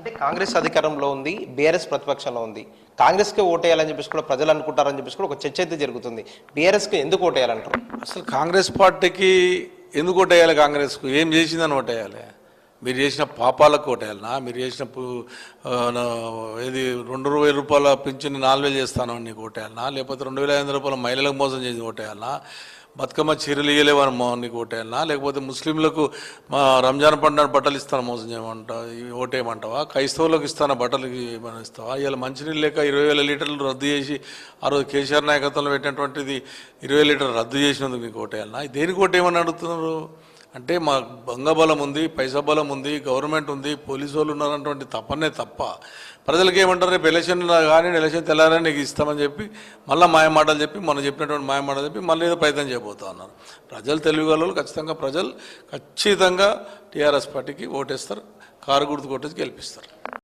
అంటే కాంగ్రెస్ అధికారంలో ఉంది బీఆర్ఎస్ ప్రతిపక్షంలో ఉంది. కాంగ్రెస్కే ఓటేయాలని చెప్పేసి కూడా ప్రజలు అనుకుంటారని చెప్పేసి కూడా ఒక చర్చ అయితే జరుగుతుంది. బీఆర్ఎస్కి ఎందుకు ఓటేయాలంటారు? అసలు కాంగ్రెస్ పార్టీకి ఎందుకు ఓటేయాలి కాంగ్రెస్కు? ఏం చేసిందని ఓటేయాలి? మీరు చేసిన పాపాలకు ఓటేయాలనా మీరు చేసిన ఏది రెండు వేల రూపాయల పింఛన్ నాలుగు వేలు చేస్తాను అని నీకు ఓటేయాలనా లేకపోతే రెండు వేల ఐదు వందల రూపాయల మహిళలకు మోసం చేసి ఓటేయాలనా బతుకమ్మ చీరలు ఇయ్యలేవని మో నీకు ఓటేయాలనా లేకపోతే ముస్లింలకు మా రంజాన్ పండుగ బట్టలు ఇస్తాను మోసం చేయమంటావు ఓటేయమంటావా? క్రైస్తవులకు ఇస్తాను బట్టలు ఏమైనా ఇస్తావా? ఇవాళ మంచినీళ్ళు లేక ఇరవై వేల లీటర్లు రద్దు చేసి ఆ రోజు కేసీఆర్ నాయకత్వంలో పెట్టినటువంటిది ఇరవై లీటర్లు రద్దు చేసినందుకు నీకు ఓటేయాలనా దేనికి ఓటేయమని అడుగుతున్నారు? అంటే మా బంగబలం ఉంది పైసా బలం ఉంది గవర్నమెంట్ ఉంది పోలీసు వాళ్ళు ఉన్నారన్నటువంటి తప్పనే తప్ప. ప్రజలకు ఏమంటారు రేపు ఎలక్షన్ కానీ ఎలక్షన్ తెల్లారని నీకు ఇస్తామని చెప్పి మళ్ళీ మాయ మాటలు చెప్పి మనం చెప్పినటువంటి మాయ మాటలు చెప్పి మళ్ళీ ఏదో ప్రయత్నం చేయబోతా ఉన్నారు ప్రజలు తెలివి వాళ్ళు ఖచ్చితంగా ప్రజలు ఖచ్చితంగా టీఆర్ఎస్ పార్టీకి ఓటేస్తారు కారు గుర్తు కొట్టేసి గెలిపిస్తారు.